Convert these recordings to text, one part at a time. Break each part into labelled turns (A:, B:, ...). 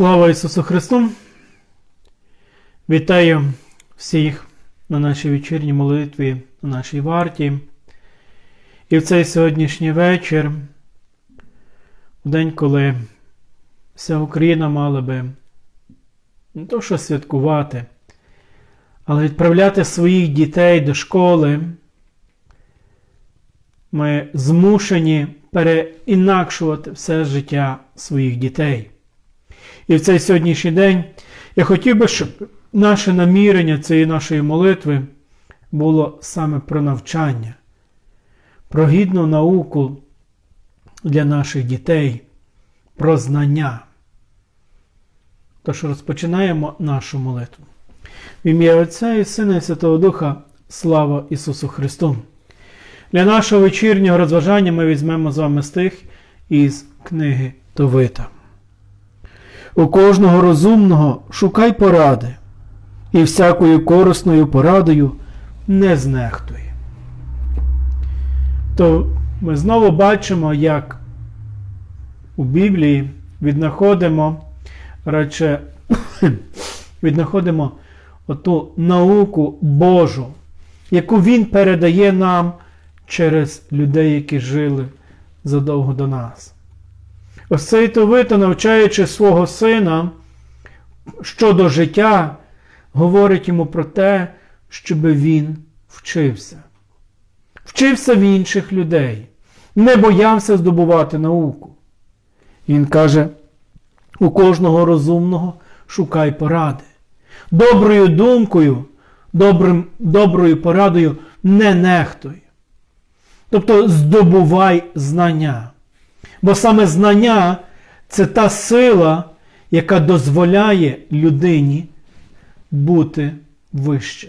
A: Слава Ісусу Христу! Вітаю всіх на нашій вечірній молитві, на нашій варті. І в цей сьогоднішній вечір, в день, коли вся Україна мала би не то що святкувати, але відправляти своїх дітей до школи, ми змушені переінакшувати все життя своїх дітей. І в цей сьогоднішній день я хотів би, щоб наше намірення цієї нашої молитви було саме про навчання, про гідну науку для наших дітей, про знання. Тож розпочинаємо нашу молитву. В ім'я Отця і Сина і Святого Духа, слава Ісусу Христу! Для нашого вечірнього розважання ми візьмемо з вами стих із книги Товита. У кожного розумного шукай поради, і всякою корисною порадою не знехтуй. То ми знову бачимо, як у Біблії віднаходимо радше віднаходимо оту науку Божу, яку Він передає нам через людей, які жили задовго до нас. Ось навчаючи свого сина щодо життя, говорить йому про те, щоб він вчився. Вчився в інших людей, не боявся здобувати науку. Він каже: у кожного розумного шукай поради. Доброю думкою, добрим, доброю порадою не нехтуй. Тобто здобувай знання. Бо саме знання це та сила, яка дозволяє людині бути вище.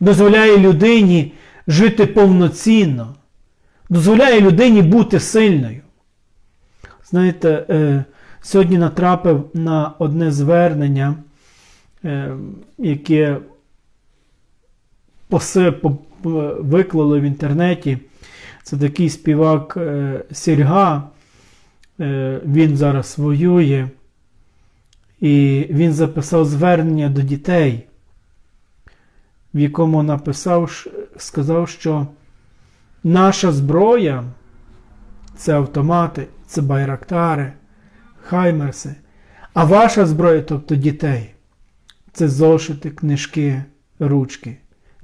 A: Дозволяє людині жити повноцінно, дозволяє людині бути сильною. Знаєте, е, сьогодні натрапив на одне звернення, е, яке виклали в інтернеті. Це такий співак е. Він зараз воює. І він записав звернення до дітей, в якому написав, сказав, що наша зброя це автомати, це байрактари, хаймерси, а ваша зброя, тобто дітей, це зошити, книжки, ручки,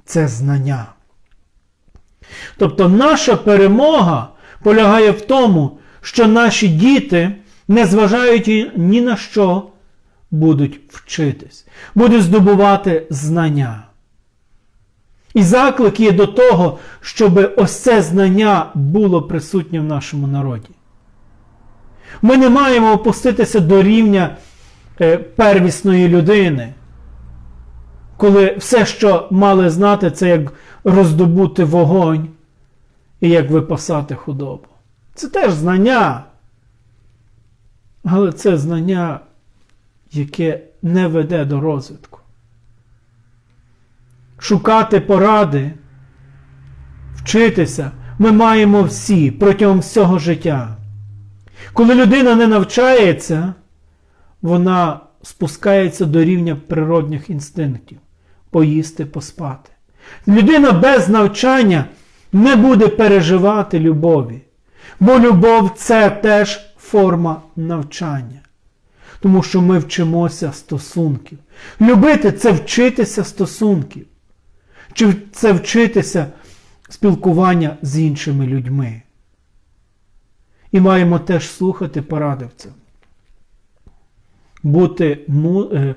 A: це знання. Тобто наша перемога полягає в тому, що наші діти, незважаючи ні на що, будуть вчитись, будуть здобувати знання. І заклик є до того, щоб ось це знання було присутнє в нашому народі. Ми не маємо опуститися до рівня е, первісної людини, коли все, що мали знати, це як роздобути вогонь і як випасати худобу. Це теж знання. Але це знання, яке не веде до розвитку. Шукати поради, вчитися ми маємо всі протягом всього життя. Коли людина не навчається, вона спускається до рівня природних інстинктів поїсти, поспати. Людина без навчання не буде переживати любові. Бо любов це теж форма навчання. Тому що ми вчимося стосунків. Любити це вчитися стосунків. Чи це вчитися спілкування з іншими людьми. І маємо теж слухати порадивця. Бути, е,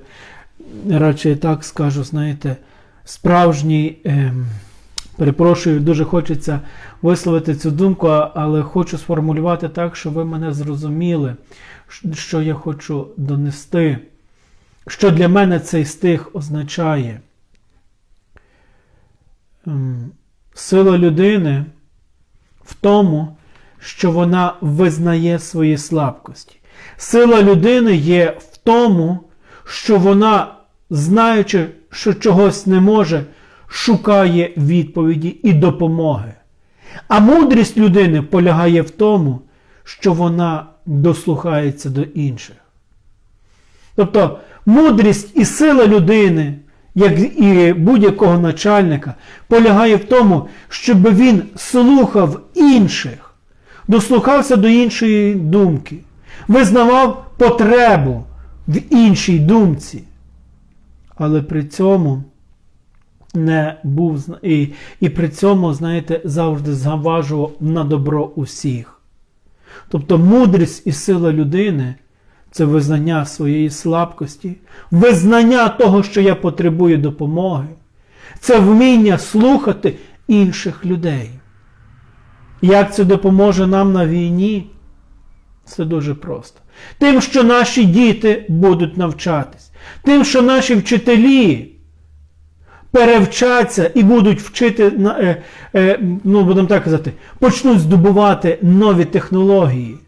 A: радше так скажу, знаєте, справжній. Е, Перепрошую, дуже хочеться висловити цю думку, але хочу сформулювати так, щоб ви мене зрозуміли, що я хочу донести. Що для мене цей стих означає? Ем, сила людини в тому, що вона визнає свої слабкості. Сила людини є в тому, що вона, знаючи, що чогось не може, шукає відповіді і допомоги. А мудрість людини полягає в тому, що вона дослухається до інших. Тобто мудрість і сила людини, як і будь-якого начальника, полягає в тому, щоб він слухав інших, дослухався до іншої думки, визнавав потребу в іншій думці. Але при цьому не був і, і при цьому, знаєте, завжди заважував на добро усіх. Тобто мудрість і сила людини це визнання своєї слабкості, визнання того, що я потребую допомоги, це вміння слухати інших людей. Як це допоможе нам на війні? Це дуже просто. Тим, що наші діти будуть навчатись, тим, що наші вчителі перевчаться і будуть вчити, е, е, ну, будемо так казати, почнуть здобувати нові технології.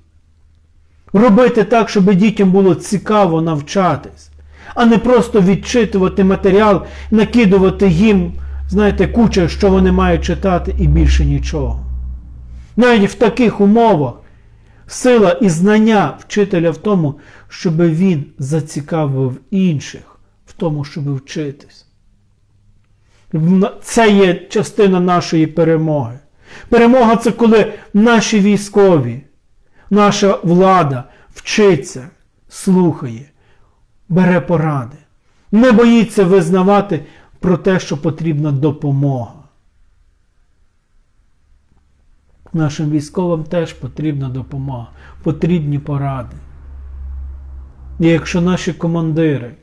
A: Робити так, щоб дітям було цікаво навчатись, а не просто відчитувати матеріал, накидувати їм, знаєте, куча, що вони мають читати, і більше нічого. Навіть в таких умовах сила і знання вчителя в тому, щоб він зацікавив інших в тому, щоб вчитись. Це є частина нашої перемоги. Перемога це коли наші військові, наша влада вчиться, слухає, бере поради, не боїться визнавати про те, що потрібна допомога. Нашим військовим теж потрібна допомога, потрібні поради. І якщо наші командири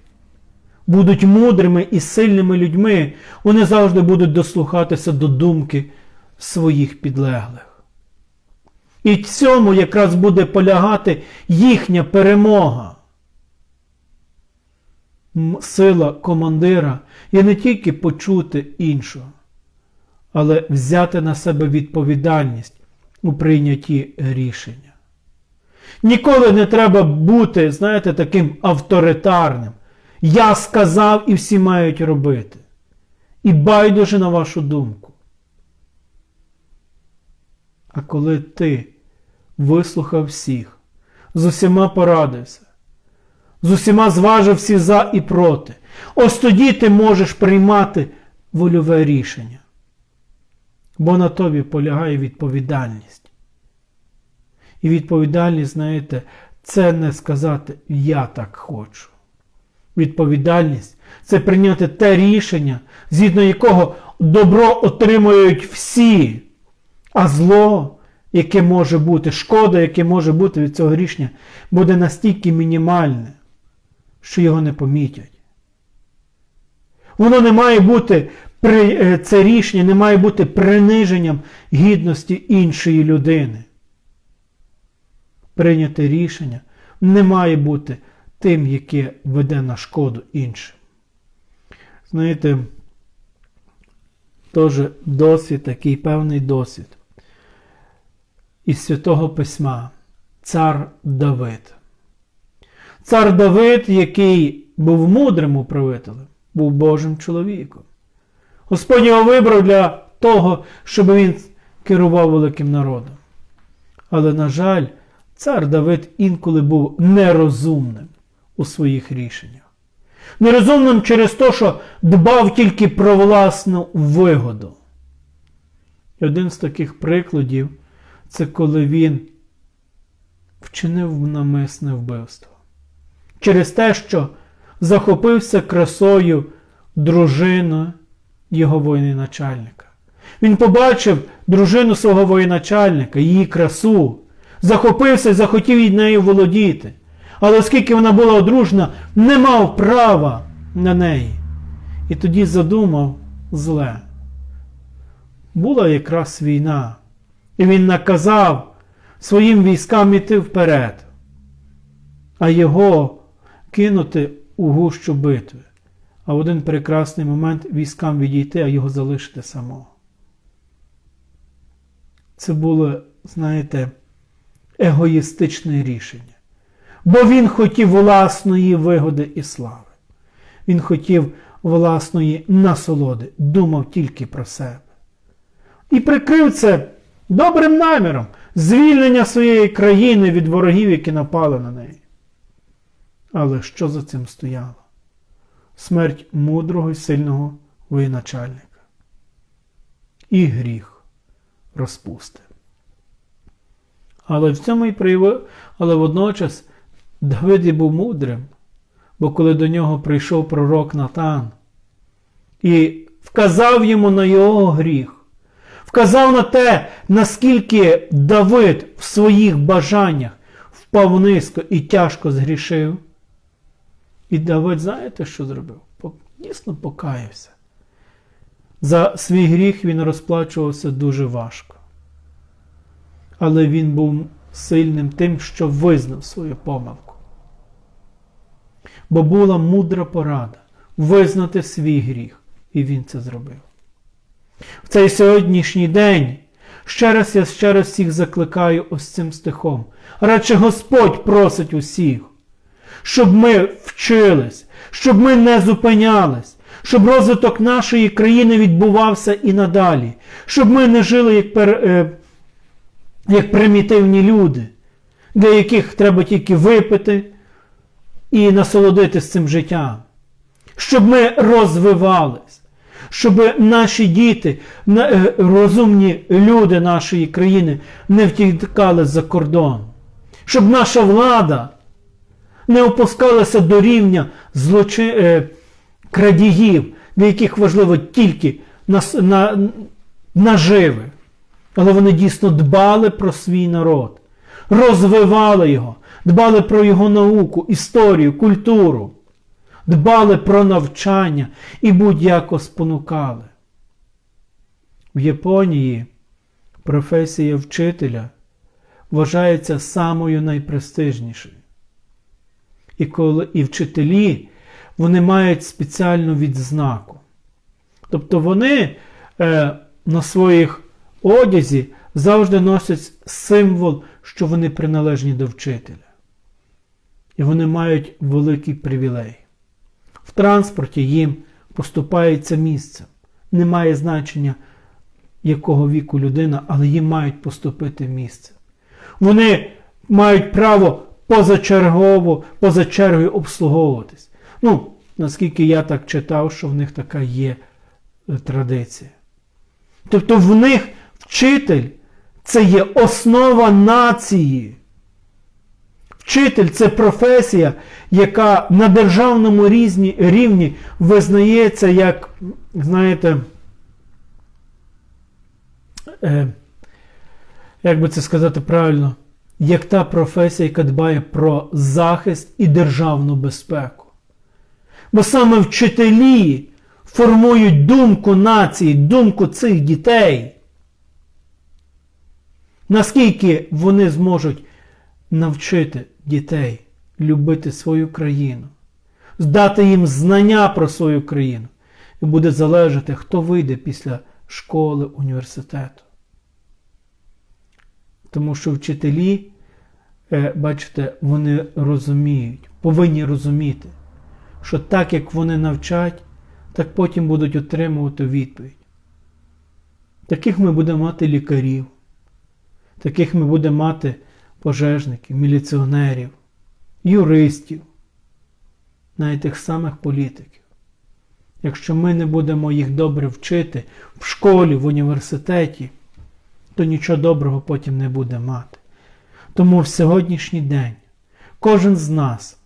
A: будуть мудрими і сильними людьми, вони завжди будуть дослухатися до думки своїх підлеглих. І цьому якраз буде полягати їхня перемога. Сила командира є не тільки почути іншого, але взяти на себе відповідальність у прийнятті рішення. Ніколи не треба бути, знаєте, таким авторитарним. Я сказав і всі мають робити. І байдуже на вашу думку. А коли ти вислухав всіх, з усіма порадився, з усіма зважив всі за і проти, ось тоді ти можеш приймати вольове рішення. Бо на тобі полягає відповідальність. І відповідальність, знаєте, це не сказати Я так хочу. Відповідальність це прийняти те рішення, згідно якого добро отримують всі, а зло, яке може бути, шкода, яке може бути від цього рішення, буде настільки мінімальне, що його не помітять. Воно не має бути е, це рішення не має бути приниженням гідності іншої людини. Прийняте рішення не має бути тим, яке веде на шкоду іншим. Знаєте, теж досвід, такий певний досвід із Святого Письма, цар Давид. Цар Давид, який був мудрим управителем, був Божим чоловіком. Господь його вибрав для того, щоб він керував великим народом. Але, на жаль, цар Давид інколи був нерозумним у своїх рішеннях. Нерозумним через те, що дбав тільки про власну вигоду. І один з таких прикладів це коли він вчинив намисне вбивство. Через те, що захопився красою дружини його воєначальника. Він побачив дружину свого воєначальника, її красу, захопився і захотів від нею володіти. Але оскільки вона була одружена, не мав права на неї. І тоді задумав зле. Була якраз війна, і він наказав своїм військам іти вперед, а його кинути у гущу битви. А в один прекрасний момент військам відійти, а його залишити самого. Це було, знаєте, егоїстичне рішення. Бо він хотів власної вигоди і слави. Він хотів власної насолоди, думав тільки про себе. І прикрив це добрим наміром звільнення своєї країни від ворогів, які напали на неї. Але що за цим стояло? Смерть мудрого і сильного воєначальника. І гріх розпусти. Але в цьому і проявив, але водночас Давид був мудрим, бо коли до нього прийшов пророк Натан і вказав йому на його гріх, вказав на те, наскільки Давид в своїх бажаннях впав низько і тяжко згрішив. І Давид, знаєте, що зробив? Дійсно покаявся. За свій гріх він розплачувався дуже важко. Але він був сильним тим, що визнав свою помилку. Бо була мудра порада визнати свій гріх, і він це зробив. В цей сьогоднішній день ще раз я ще раз всіх закликаю ось цим стихом. Радше Господь просить усіх, щоб ми вчились, щоб ми не зупинялись, щоб розвиток нашої країни відбувався і надалі, щоб ми не жили як, пер, е, як примітивні люди, для яких треба тільки випити і насолодитись цим життям, щоб ми розвивались, щоб наші діти, е, розумні люди нашої країни не втікали за кордон, щоб наша влада не опускалася до рівня злочи... е, крадіїв, для яких важливо тільки нас... на... наживи. Але вони дійсно дбали про свій народ, розвивали його, дбали про його науку, історію, культуру, дбали про навчання і будь-яко спонукали. В Японії професія вчителя вважається самою найпрестижнішою. І, коли, і вчителі вони мають спеціальну відзнаку. Тобто вони е, на своїх одязі завжди носять символ, що вони приналежні до вчителя. І вони мають великий привілей. В транспорті їм поступається місце. Немає значення, якого віку людина, але їм мають поступити місце. Вони мають право позачергово, поза чергою обслуговуватись. Ну, наскільки я так читав, що в них така є е, традиція. Тобто в них вчитель це є основа нації. Вчитель це професія, яка на державному різні, рівні визнається як, знаєте, е, як би це сказати правильно, як та професія, яка дбає про захист і державну безпеку. Бо саме вчителі формують думку нації, думку цих дітей. Наскільки вони зможуть навчити дітей любити свою країну, здати їм знання про свою країну, і буде залежати, хто вийде після школи, університету. Тому що вчителі, е, бачите, вони розуміють, повинні розуміти, що так як вони навчать, так потім будуть отримувати відповідь. Таких ми будемо мати лікарів, таких ми будемо мати пожежників, міліціонерів, юристів, навіть тих самих політиків. Якщо ми не будемо їх добре вчити в школі, в університеті, то нічого доброго потім не буде мати. Тому в сьогоднішній день кожен з нас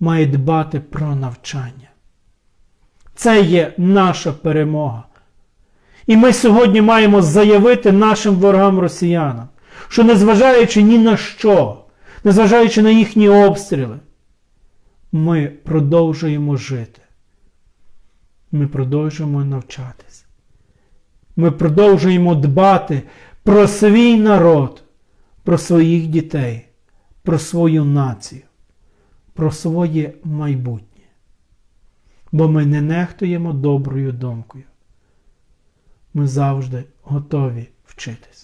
A: має дбати про навчання. Це є наша перемога. І ми сьогодні маємо заявити нашим ворогам росіянам, що незважаючи ні на що, незважаючи на їхні обстріли, ми продовжуємо жити. Ми продовжуємо навчатись. Ми продовжуємо дбати про свій народ, про своїх дітей, про свою націю, про своє майбутнє. Бо ми не нехтуємо доброю думкою. Ми завжди готові вчитись.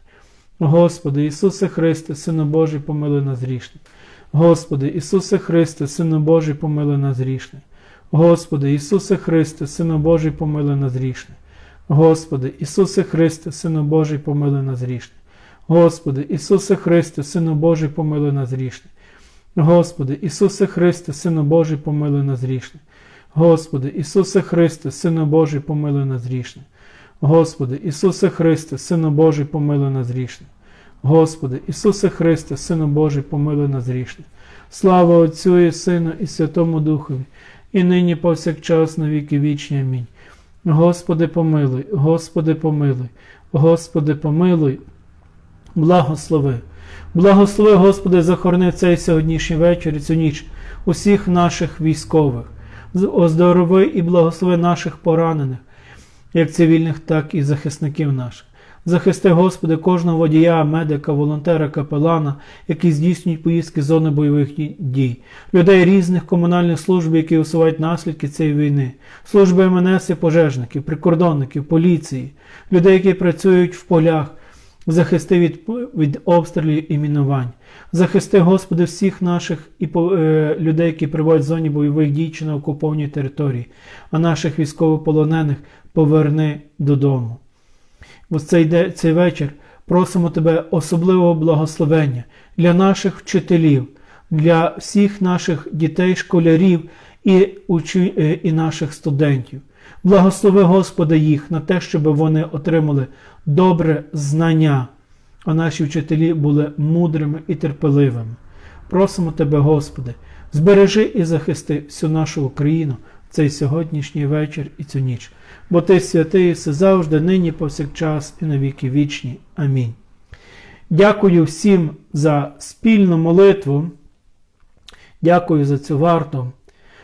A: Господи Ісусе Христе, Сину Божий, помилуй нас грішне. Господи Ісусе Христе, Сину Божий, помилуй нас грішне. Господи Ісусе Христе, Сину Божий, помилуй нас грішне. Господи Ісусе Христе, Сину Божий, помилуй нас грішне. Господи Ісусе Христе, Сину Божий, помилуй нас грішне. Господи Ісусе Христе, Сину Божий, помилуй нас грішне. Господи Ісусе Христе, Сину Божий, помилуй нас грішне. Господи Ісусе Христе, Сину Божий, помилуй нас грішне. Господи Ісусе Христе, Сину Божий, помилуй нас грішне. Слава Отцю і Сину і Святому Духові, і нині повсякчас на віки вічні. Амінь. Господи, помилуй, Господи, помилуй, Господи, помилуй, благослови. Благослови, Господи, захорони цей сьогоднішній вечір і цю ніч усіх наших військових. Оздорови і благослови наших поранених, як цивільних, так і захисників наших. Захисти, Господи, кожного водія, медика, волонтера, капелана, які здійснюють поїздки з зони бойових дій, людей різних комунальних служб, які усувають наслідки цієї війни, служби МНС і пожежників, прикордонників, поліції, людей, які працюють в полях, захисти від, від обстрілів і мінувань. Захисти, Господи, всіх наших і е, людей, які перебувають в зоні бойових дій чи на окупованій території, а наших військовополонених поверни додому. В цей, цей вечір просимо Тебе особливого благословення для наших вчителів, для всіх наших дітей, школярів і, учі, е, і наших студентів. Благослови, Господи, їх на те, щоб вони отримали добре знання, а наші вчителі були мудрими і терпеливими. Просимо Тебе, Господи, збережи і захисти всю нашу Україну цей сьогоднішній вечір і цю ніч. Бо Ти святий, все завжди, нині, повсякчас і на віки вічні. Амінь. Дякую всім за спільну молитву. Дякую за цю варту.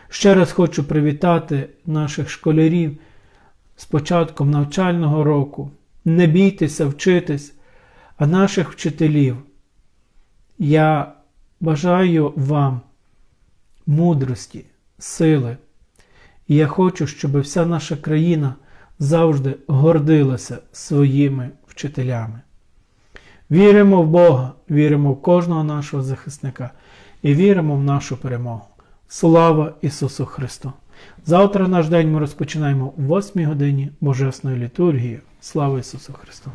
A: Ще раз хочу привітати наших школярів з початком навчального року. Не бійтеся вчитись, а наших вчителів. Я бажаю вам мудрості, сили. І я хочу, щоб вся наша країна завжди гордилася своїми вчителями. Віримо в Бога, віримо в кожного нашого захисника і віримо в нашу перемогу. Слава Ісусу Христу! Завтра наш день ми розпочинаємо о 8 годині Божесної літургії. Слава Ісусу Христу!